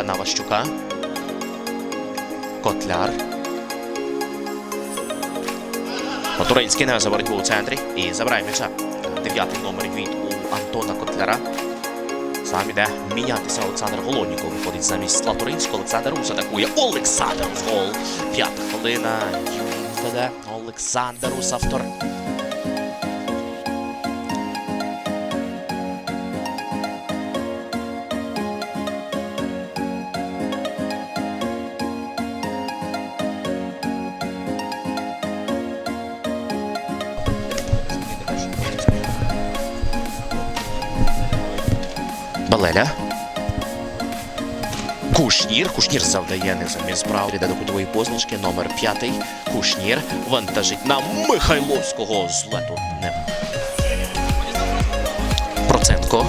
Сващука на Ващука. Котляр. Туринський не за боротьбу у центрі. І забирає м'яча. Дев'ятий номер від у Антона Котляра. Сам іде мінятися Олександр Голоніков. Виходить замість Латуринського. Олександр Рус атакує. Олександр гол. П'ята хвилина. Юрій веде. Олександр Рус автор. Балеля. Кушнір. Кушнір завдає низом справ. Іде до кутової позначки. Номер п'ятий. Кушнір вантажить на Михайловського. Злету не. Проценко.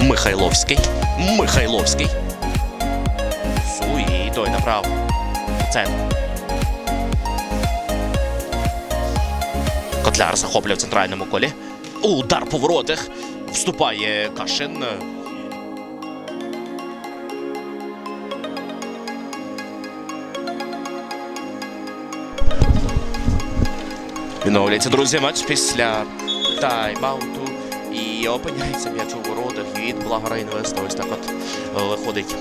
Михайловський. Михайловський. Суї. Той направо. Центр. Котляр захоплює в центральному колі. Удар по воротах. Вступає Кашин. Відновлюється, друзі, матч після тайм-ауту. І опиняється м'яч у воротах від Благора Інвеста. Ось так от виходить.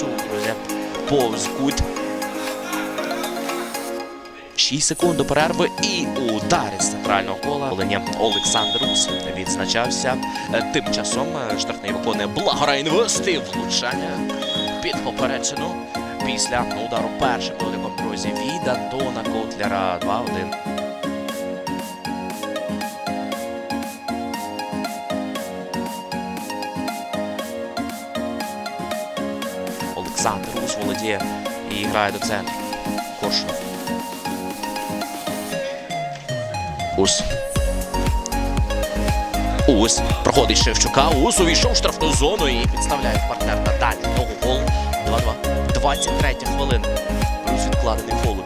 Чув, друзі, повз кут. 6 секунд до перерви і удар із центрального кола. Оленя Олександр Рус відзначався. Е, Тим часом е, штрафний виконує Благора Інвест влучання під попереджену після удару першим дотиком друзі від Антона Котляра 2-1. Олександр Рус володіє і грає до центру. Коршунов. Ус. Ус. Проходить Шевчука. Ус увійшов в штрафну зону і підставляє партнер надалі. Того гол. 2-2. 23 хвилина. Плюс відкладений гол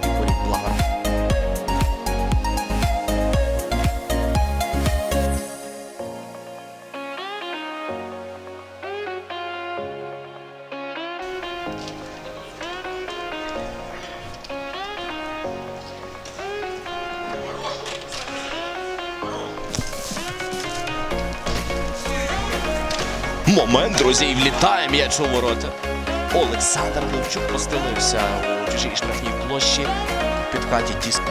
Момент, друзі, і влітає м'яч у ворота. Олександр Левчук постелився у чужій штрафній площі. Підкаті диск.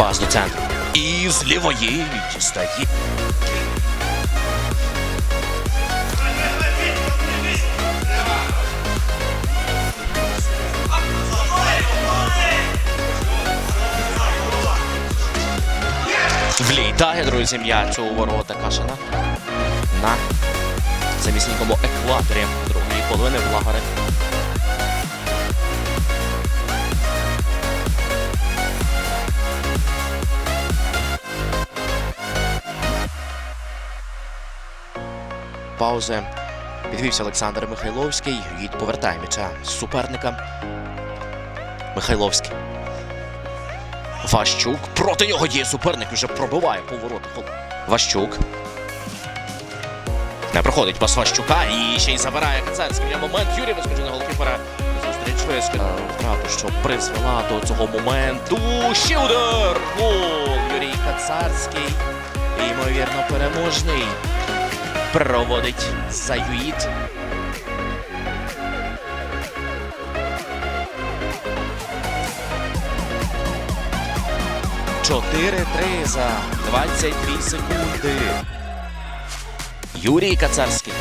Пас до центру. І з лівої дістає. Влітає, друзі, м'яч у ворота Кашина на замісненькому екваторі другої половини Благари. Паузи. Підвівся Олександр Михайловський і повертає м'яча суперника. Михайловський. Ващук. Проти нього є суперник, вже пробиває поворот. Ващук. Не проходить пас Ващука і ще й забирає Кацарський. Момент. Юрій вискочив на голкіпера. Зустріч вискочив. Втрату, що призвела до цього моменту. Ще удар! Гол! Юрій Кацарський. Ймовірно, переможний. Проводить Заюїд. Чотири-три за 22 секунди. Юрій Кацарський.